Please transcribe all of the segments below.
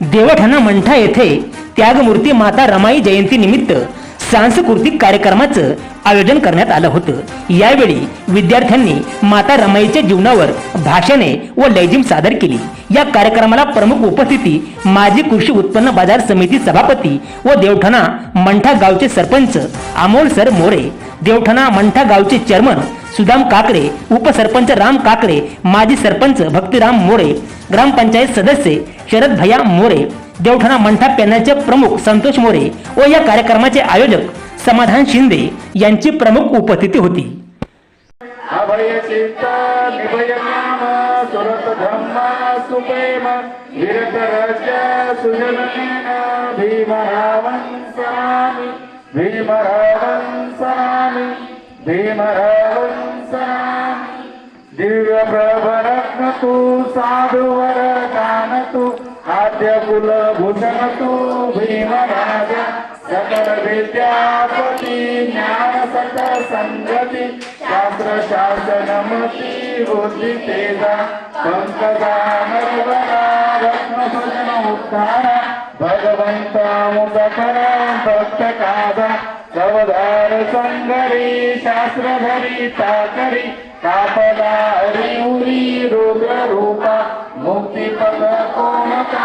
देवठाणा मंठा येथे त्यागमूर्ती माता रमाई जयंती निमित्त सांस्कृतिक कार्यक्रमाचं आयोजन करण्यात आलं होतं. यावेळी विद्यार्थ्यांनी माता रमाईच्या जीवनावर भाषणे व लेझिम सादर केली. या कार्यक्रमाला प्रमुख उपस्थिती माजी कृषी उत्पन्न बाजार समिती सभापती व देवठाणा मंठा गावचे सरपंच अमोल सर मोरे देवठाणा मंठा गावचे चेअरमन सुदाम काकडे उपसरपंच राम काकडे माजी सरपंच भक्तिराम मोरे ग्रामपंचायत सदस्य शरद भैया मोरे देवठाणा मंठा पॅनलचे प्रमुख संतोष मोरे व या कार्यक्रमाचे आयोजक समाधान शिंदे यांची प्रमुख उपस्थिती होती. दिव्य प्रभरत्न तू साधू आद्य कुल भूषण तू भीमराज सकल विद्यापती ज्ञान सत संगती शास्त्र शासन मती बुद्धी तेजा पंकजा नरवरा रत्न भजन उद्धार भगवंता मुदकर भक्त कादा सवधार संगरे शास्त्रधरी ताकरी कापदा हरिउरी रुद्र रूपा मुक्ती पद कोणता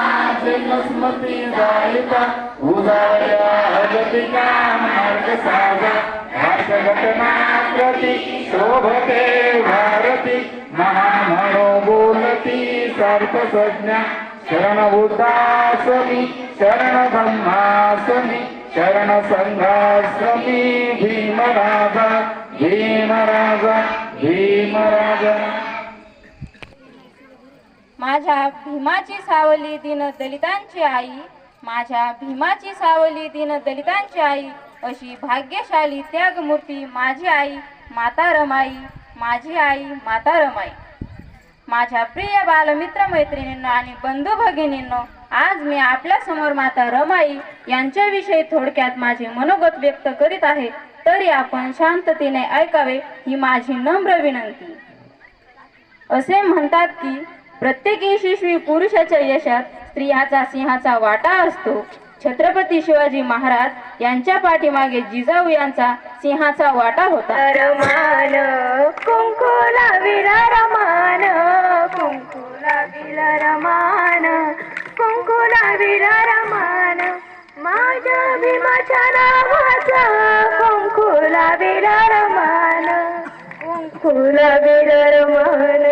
स्मृती जायिका उदाया हजतिका मार्ग साधा भाष घटना प्रती शोभते भारती महामनो बोलती सार्थ संज्ञा शरण बुद्धासमी भीमराजा भीमराजा. माझ्या भीमाची सावली दिन दलितांची आई माझ्या भीमाची सावली दिन दलितांची आई अशी भाग्यशाली त्यागमूर्ती माझी आई माता रमाई माझी आई माता रमाई माझ्या प्रिय बालमित्र मैत्रिणींनो आणि बंधू भगिनींनो आज मी आपल्यासमोर माता रमाई यांच्याविषयी थोडक्यात माझे मनोगत व्यक्त करीत आहे. तरी आपण शांततेने ऐकावे ही माझी नम्र विनंती. असे म्हणतात की प्रत्येक यशस्वी पुरुषाच्या यशात स्त्रियाचा सिंहाचा वाटा असतो. छत्रपती शिवाजी महाराज यांच्या पाठीमागे जिजाऊ यांचा सिंहाचा वाटा होता. रमान कुंकुला विला रमान कुंकुला विला रमान कुंकुला विला रमान माझ्या भीमाच्या नावाचा ಕುಲವಿರಮಾನ ಕುಲವಿರಮಾನ